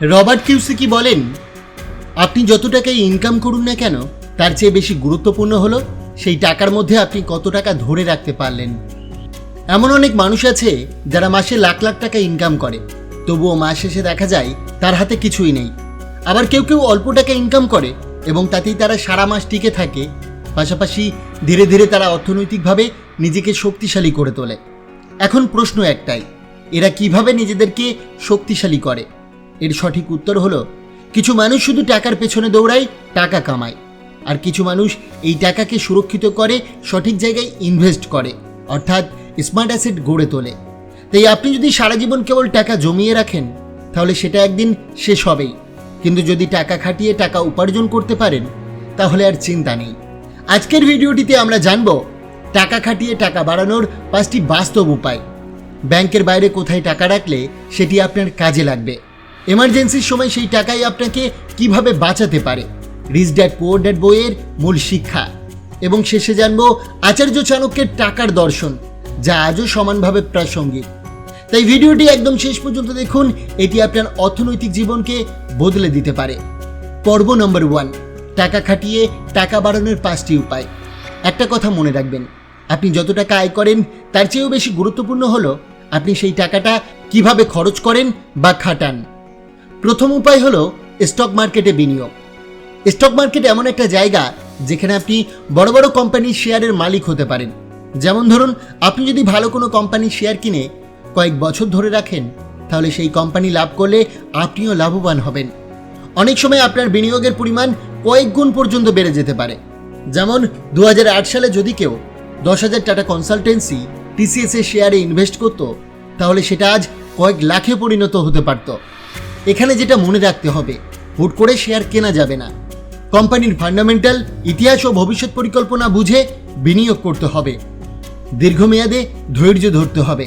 Robert কিউসিকি বলেন? আপনি যত টাকা ইনকাম করুন না কেন, তার চেয়ে বেশি গুরুত্বপূর্ণ হলো সেই টাকার মধ্যে আপনি কত টাকা ধরে রাখতে পারলেন। এমন অনেক মানুষ আছে যারা মাসে লাখ লাখ টাকা ইনকাম করে, তবুও মাস শেষে দেখা যায় তার হাতে কিছুই নেই। আবার কেউ কেউ অল্প টাকা ইনকাম করে এবং তাতেই তারা সারা মাস টিকে থাকে, পাশাপাশি ধীরে ধীরে তারা অর্থনৈতিকভাবে নিজেকে শক্তিশালী করে তোলে। এখন প্রশ্ন একটাই, এরা কীভাবে নিজেদেরকে শক্তিশালী করে? এর সঠিক উত্তর হলো, কিছু মানুষ শুধু টাকার পেছনে দৌড়ায়, টাকা কামায়। আর কিছু মানুষ এই টাকাকে সুরক্ষিত করে, সঠিক জায়গায় ইনভেস্ট করে, অর্থাৎ স্মার্ট অ্যাসেট গড়ে তোলে। তাই আপনি যদি সারা জীবন কেবল টাকা জমিয়ে রাখেন, তাহলে সেটা একদিন শেষ হবেই। কিন্তু যদি টাকা খাটিয়ে টাকা উপার্জন করতে পারেন, তাহলে আর চিন্তা নেই। আজকের ভিডিওটিতে আমরা জানব, টাকা খাটিয়ে টাকা বাড়ানোর পাঁচটি বাস্তব উপায়। ব্যাংকের বাইরে কোথায় টাকা রাখলে সেটি আপনার কাজে লাগবে। এমার্জেন্সির সময় সেই টাকাই আপনাকে কীভাবে বাঁচাতে পারে? রিচ ড্যাড পোর ড্যাড বইয়ের মূল শিক্ষা। এবং শেষে জানব আচার্য চাণক্যের টাকার দর্শন, যা আজও সমানভাবে প্রাসঙ্গিক। তাই ভিডিওটি একদম শেষ পর্যন্ত দেখুন, এটি আপনার অর্থনৈতিক জীবনকে বদলে দিতে পারে। পর্ব নম্বর ওয়ান, টাকা খাটিয়ে টাকা বাড়ানোর পাঁচটি উপায়। একটা কথা মনে রাখবেন, আপনি যত টাকা আয় করেন, তার চেয়েও বেশি গুরুত্বপূর্ণ হলো, আপনি সেই টাকাটা কীভাবে খরচ করেন বা খাটান। প্রথম উপায় হলো স্টক মার্কেটে বিনিয়োগ। স্টক মার্কেট এমন একটা জায়গা যেখানে আপনি বড় বড় কোম্পানির শেয়ারের মালিক হতে পারেন। যেমন ধরুন, আপনি যদি ভালো কোনো কোম্পানির শেয়ার কিনে কয়েক বছর ধরে রাখেন, তাহলে সেই কোম্পানি লাভ করলে আপনিও লাভবান হবেন। অনেক সময় আপনার বিনিয়োগের পরিমাণ কয়েক গুণ পর্যন্ত বেড়ে যেতে পারে। যেমন দু হাজার আট সালে যদি কেউ দশ হাজার টাটা কনসালটেন্সি টিসিএস এর শেয়ারে ইনভেস্ট করতো, তাহলে সেটা আজ কয়েক লাখে পরিণত হতে পারত। এখানে যেটা মনে রাখতে হবে, হুট করে শেয়ার কেনা যাবে না। কোম্পানির ফান্ডামেন্টাল ইতিহাস ও ভবিষ্যৎ পরিকল্পনা বুঝে বিনিয়োগ করতে হবে। দীর্ঘমেয়াদে ধৈর্য ধরতে হবে।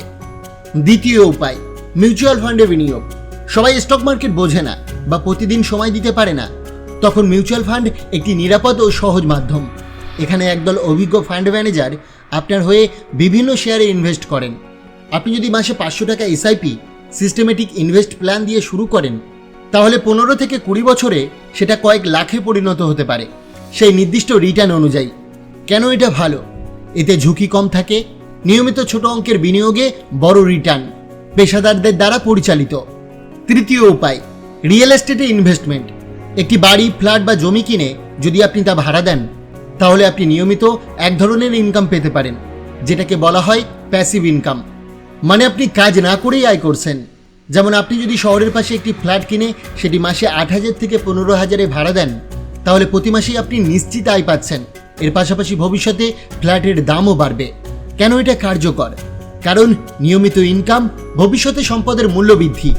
দ্বিতীয় উপায় মিউচুয়াল ফান্ডে বিনিয়োগ। সবাই স্টক মার্কেট বোঝে না বা প্রতিদিন সময় দিতে পারে না। তখন মিউচুয়াল ফান্ড একটি নিরাপদ ও সহজ মাধ্যম। এখানে একদল অভিজ্ঞ ফান্ড ম্যানেজার আপনার হয়ে বিভিন্ন শেয়ারে ইনভেস্ট করেন। আপনি যদি মাসে পাঁচশো টাকা এসআইপি সিস্টেমেটিক ইনভেস্ট প্ল্যান দিয়ে শুরু করেন, তাহলে পনেরো থেকে কুড়ি বছরে সেটা কয়েক লাখে পরিণত হতে পারে, সেই নির্দিষ্ট রিটার্ন অনুযায়ী। কেন এটা ভালো? এতে ঝুঁকি কম থাকে, নিয়মিত ছোট অঙ্কের বিনিয়োগে বড় রিটার্ন পেশাদারদের দ্বারা পরিচালিত। তৃতীয় উপায় রিয়েল এস্টেটে ইনভেস্টমেন্ট একটি বাড়ি ফ্ল্যাট বা জমি কিনে যদি আপনি তা ভাড়া দেন, তাহলে আপনি নিয়মিত এক ধরনের ইনকাম পেতে পারেন, যেটাকে বলা হয় প্যাসিভ ইনকাম মানে আপনি কাজ না করেই আয় করছেন। যেমন আপনি যদি শহরের পাশে একটি ফ্ল্যাট কিনে সেটি মাসে আট হাজার থেকে পনেরো হাজারে ভাড়া দেন, তাহলে প্রতি মাসেই আপনি নিশ্চিত আয় পাচ্ছেন। এর পাশাপাশি ভবিষ্যতে ফ্ল্যাটের দামও বাড়বে। কেন এটা কার্যকর? কারণ নিয়মিত ইনকাম ভবিষ্যতে সম্পদের মূল্য বৃদ্ধি।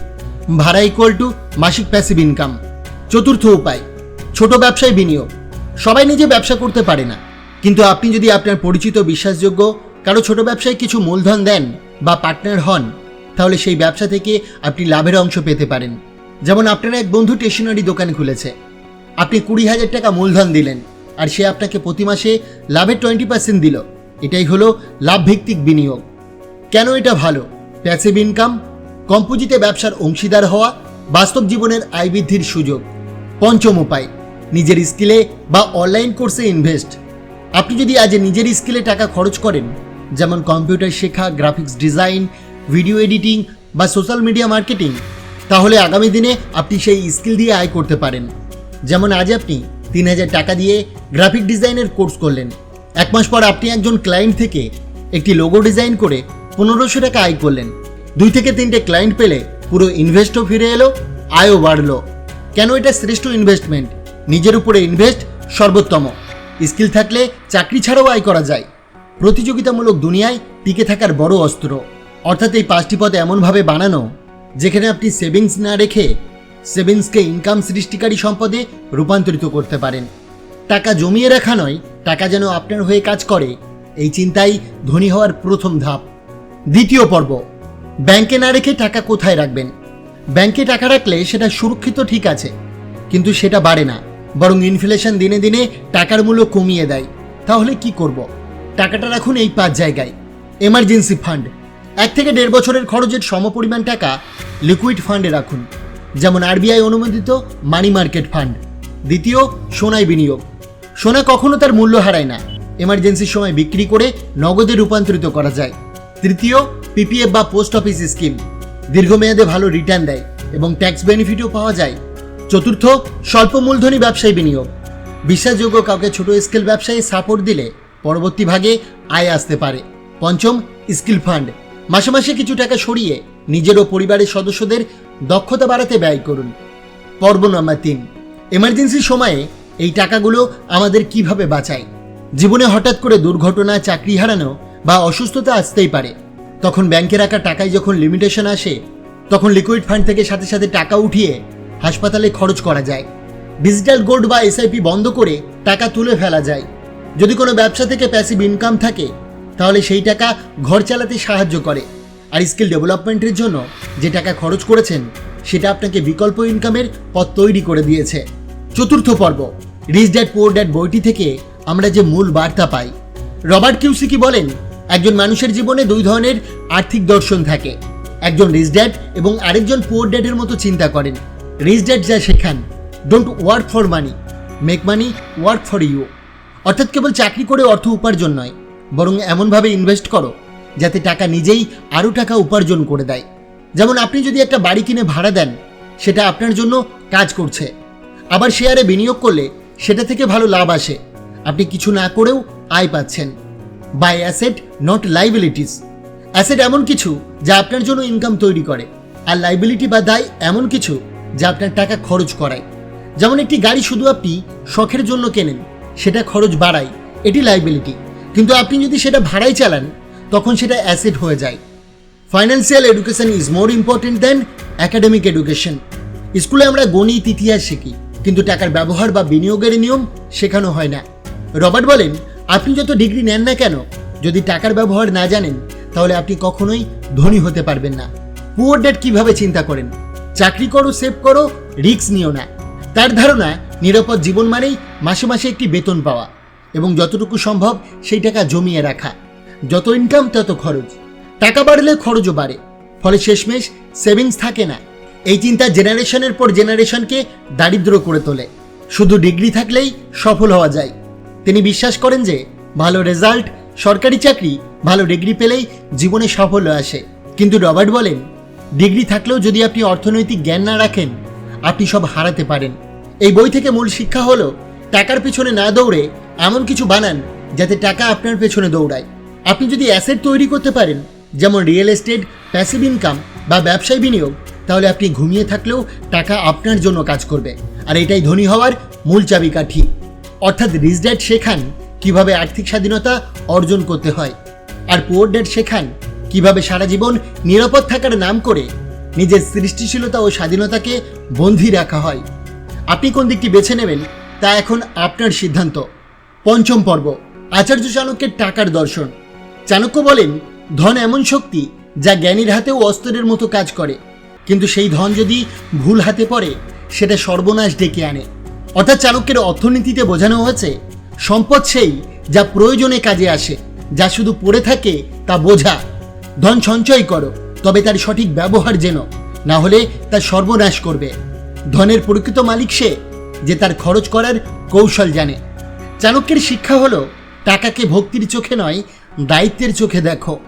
ভাড়া ইকুয়াল টু মাসিক প্যাসিভ ইনকাম চতুর্থ উপায়, ছোট ব্যবসায় বিনিয়োগ। সবাই নিজে ব্যবসা করতে পারে না। কিন্তু আপনি যদি আপনার পরিচিত বিশ্বাসযোগ্য, কারও ছোট ব্যবসায় কিছু মূলধন দেন বা পার্টনার হন, তাহলে সেই ব্যবসা থেকে আপনি লাভের অংশ পেতে পারেন। যেমন আপনার এক বন্ধু স্টেশনারি দোকান খুলেছে। আপনি কুড়ি হাজার টাকা মূলধন দিলেন, আর সে আপনাকে প্রতি মাসে লাভের টোয়েন্টি পার্সেন্ট দিল। এটাই হলো লাভভিত্তিক বিনিয়োগ। কেন এটা ভালো? প্যাসিভ ইনকাম কম পুঁজিতে ব্যবসার অংশীদার হওয়া, বাস্তব জীবনের আয় বৃদ্ধির সুযোগ। পঞ্চম উপায়, নিজের স্কিলে বা অনলাইন কোর্সে ইনভেস্ট আপনি যদি আজ নিজের স্কিলে টাকা খরচ করেন যেমন কম্পিউটার শেখা গ্রাফিক্স ডিজাইন ভিডিও এডিটিং বা সোশ্যাল মিডিয়া মার্কেটিং তাহলে আগামী দিনে আপনি সেই স্কিল দিয়ে আয় করতে পারেন। যেমন আজ আপনি তিন হাজার টাকা দিয়ে গ্রাফিক ডিজাইনের কোর্স করলেন। এক মাস পর আপনি একজন ক্লায়েন্ট থেকে একটি লোগো ডিজাইন করে পনেরোশো টাকা আয় করলেন। দুই থেকে তিনটে ক্লায়েন্ট পেলে পুরো ইনভেস্টও ফিরে এলো, আয়ও বাড়লো। কেন এটা শ্রেষ্ঠ ইনভেস্টমেন্ট নিজের উপরে ইনভেস্ট সর্বোত্তম। স্কিল থাকলে চাকরি ছাড়াও আয় করা যায়। প্রতিযোগিতামূলক দুনিয়ায় টিকে থাকার বড় অস্ত্র। অর্থাৎ এই পাঁচটি পদ এমনভাবে বানানো, যেখানে আপনি সেভিংস না রেখে সেভিংসকে ইনকাম সৃষ্টিকারী সম্পদে রূপান্তরিত করতে পারেন। টাকা জমিয়ে রাখা নয়, টাকা যেন আপনার হয়ে কাজ করে, এই চিন্তাই ধনী হওয়ার প্রথম ধাপ। দ্বিতীয় পর্ব, ব্যাংকে না রেখে টাকা কোথায় রাখবেন? ব্যাংকে টাকা রাখলে সেটা সুরক্ষিত ঠিক আছে, কিন্তু সেটা বাড়ে না, বরং ইনফ্লেশন দিনে দিনে টাকার মূল্য কমিয়ে দেয়। তাহলে কি করব? টাকাটা রাখুন এই পাঁচ জায়গায়। এমার্জেন্সি ফান্ড এক থেকে দেড় বছরের খরচের সমপরিমাণ টাকা লিকুইড ফান্ডে রাখুন। যেমন আরবিআই অনুমোদিত মানি মার্কেট ফান্ড দ্বিতীয়, সোনায় বিনিয়োগ। সোনা কখনো তার মূল্য হারায় না। এমার্জেন্সির সময় বিক্রি করে নগদে রূপান্তরিত করা যায়। তৃতীয় পিপিএফ বা পোস্ট অফিস স্কিম দীর্ঘমেয়াদে ভালো রিটার্ন দেয় এবং ট্যাক্স বেনিফিটও পাওয়া যায়। চতুর্থ, স্বল্প মূলধনী ব্যবসায়ী বিনিয়োগ। বিশ্বাসযোগ্য কাউকে ছোট স্কেল ব্যবসায়ী সাপোর্ট দিলে পরবর্তী ভাগে আয় আসতে পারে। পঞ্চম, স্কিল ফান্ড। মাসে মাসে কিছু টাকা সরিয়ে নিজের ও পরিবারের সদস্যদের দক্ষতা বাড়াতে ব্যয় করুন। পর্ব নম্বর তিন এমার্জেন্সির সময়ে এই টাকাগুলো আমাদের কীভাবে বাঁচায়? জীবনে হঠাৎ করে দুর্ঘটনা, চাকরি হারানো বা অসুস্থতা আসতেই পারে। তখন ব্যাংকে রাখা টাকায় যখন লিমিটেশন আসে, তখন লিকুইড ফান্ড থেকে সাথে সাথে টাকা উঠিয়ে হাসপাতালে খরচ করা যায়। ডিজিটাল গোল্ড বা এসআইপি বন্ধ করে টাকা তুলে ফেলা যায়। যদি কোনো ব্যবসা থেকে প্যাসিভ ইনকাম থাকে, তাহলে সেই টাকা ঘর চালাতে সাহায্য করে। আর স্কিল ডেভেলপমেন্টের জন্য যে টাকা খরচ করেছেন, সেটা আপনাকে বিকল্প ইনকামের পথ তৈরি করে দিয়েছে। চতুর্থ পর্ব রিচ ড্যাড পোর ড্যাড বইটি থেকে আমরা যে মূল বার্তা পাই। রবার্ট কিউসিকি বলেন, একজন মানুষের জীবনে দুই ধরনের আর্থিক দর্শন থাকে। একজন রিচ ড্যাড এবং আরেকজন পোর ড্যাডের মতো চিন্তা করেন। রিচ ড্যাড যা শেখান don't work for money make money work for you অর্থাৎ কেবল চাকরি করে অর্থ উপার্জন নয়, বরং এমনভাবে ইনভেস্ট করো যাতে টাকা নিজেই আরও টাকা উপার্জন করে দেয়। যেমন আপনি যদি একটা বাড়ি কিনে ভাড়া দেন, সেটা আপনার জন্য কাজ করছে। আবার শেয়ারে বিনিয়োগ করলে সেটা থেকে ভালো লাভ আসে। আপনি কিছু না করেও আয় পাচ্ছেন। Buy asset not liabilities asset এমন কিছু যা আপনার জন্য ইনকাম তৈরি করে, আর লাইবিলিটি বা দায় এমন কিছু যা আপনার টাকা খরচ করায়। যেমন একটি গাড়ি শুধু আপনি শখের জন্য কেনেন সেটা খরচ বাড়ায়। এটি লাইবিলিটি কিন্তু আপনি যদি সেটা ভাড়ায় চালান, তখন সেটা অ্যাসেট হয়ে যায়। Financial education is more important than academic education স্কুলে আমরা গণিত, ইতিহাস শিখি, কিন্তু টাকার ব্যবহার বা বিনিয়োগের নিয়ম শেখানো হয় না। রবার্ট বলেন, আপনি যত ডিগ্রি নেন না কেন, যদি টাকার ব্যবহার না জানেন, তাহলে আপনি কখনোই ধনী হতে পারবেন না। পুয়ার ড্যাড কীভাবে চিন্তা করেন? চাকরি করো সেভ করো রিস্ক নিও না। তার ধারণা নিরাপদ জীবন মানেই মাসে মাসে একটি বেতন পাওয়া এবং যতটুকু সম্ভব সেই টাকা জমিয়ে রাখা। যত ইনকাম তত খরচ। টাকা বাড়লে খরচও বাড়ে। ফলে শেষমেশ সেভিংস থাকে না। এই চিন্তা জেনারেশনের পর জেনারেশনকে দারিদ্র করে তোলে। শুধু ডিগ্রি থাকলেই সফল হওয়া যায়। তিনি বিশ্বাস করেন যে ভালো রেজাল্ট সরকারি চাকরি, ভালো ডিগ্রি পেলেই জীবনে সাফল্য আসে। কিন্তু রবার্ট বলেন ডিগ্রি থাকলেও যদি আপনি অর্থনৈতিক জ্ঞান না রাখেন, আপনি সব হারাতে পারেন। এই বই থেকে মূল শিক্ষা হলো, টাকার পেছনে না দৌড়ে এমন কিছু বানান যাতে টাকা আপনার পেছনে দৌড়ায়। আপনি যদি অ্যাসেট তৈরি করতে পারেন, যেমন রিয়েল এস্টেট, প্যাসিভ ইনকাম বা ব্যবসায় বিনিয়োগ, তাহলে আপনি ঘুমিয়ে থাকলেও টাকা আপনার জন্য কাজ করবে। আর এটাই ধনী হওয়ার মূল চাবিকাঠি। অর্থাৎ রিচ ড্যাড শেখান কীভাবে আর্থিক স্বাধীনতা অর্জন করতে হয়। আর পুয়ার ড্যাড শেখান কীভাবে সারা জীবন নিরাপদ থাকার নাম করে নিজের সৃষ্টিশীলতা ও স্বাধীনতাকে বন্ধি রাখা হয়। আপনি কোন দিকটি বেছে নেবেন তা এখন আপনার সিদ্ধান্ত। পঞ্চম পর্ব, আচার্য চাণক্যের টাকার দর্শন। চাণক্য বলেন, ধন এমন শক্তি যা জ্ঞানীর হাতেও অস্ত্রের মতো কাজ করে। কিন্তু সেই ধন যদি ভুল হাতে পড়ে, সেটা সর্বনাশ ডেকে আনে। অর্থাৎ চাণক্যের অর্থনীতিতে বোঝানো হয়েছে, সম্পদ সেই যা প্রয়োজনে কাজে আসে, যা শুধু পড়ে থাকে তা বোঝা। ধন সঞ্চয় করো, তবে তার সঠিক ব্যবহার যেন, না হলে তা সর্বনাশ করবে। ধনের প্রকৃত মালিক সে যে তার খরচ করার কৌশল জানে। চাণক্যের শিক্ষা হলো, টাকাকে ভক্তির চোখে নয়, দায়িত্বের চোখে দেখো।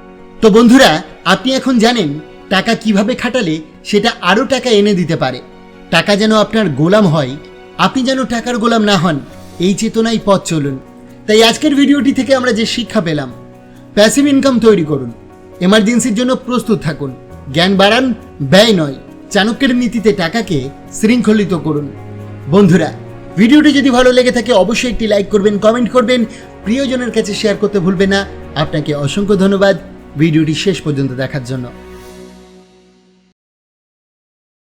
তো বন্ধুরা, আপনি এখন জানেন টাকা কীভাবে খাটালে সেটা আরও টাকা এনে দিতে পারে। টাকা যেন আপনার গোলাম হয়, আপনি যেন টাকার গোলাম না হন, এই চেতনায় পথ চলুন। তাই আজকের ভিডিওটি থেকে আমরা যে শিক্ষা পেলাম প্যাসিভ ইনকাম তৈরি করুন। এমার্জেন্সির জন্য প্রস্তুত থাকুন। জ্ঞান বাড়ান, ব্যয় নয়। চাণক্যের নীতিতে টাকাকে শৃঙ্খলিত করুন। বন্ধুরা, ভিডিওটি যদি ভালো লেগে থাকে, অবশ্যই একটি লাইক করবেন, কমেন্ট করবেন। প্রিয়জনের কাছে শেয়ার করতে ভুলবেন না। আপনাকে অসংখ্য ধন্যবাদ। ভিডিওটি শেষ পর্যন্ত দেখার জন্য।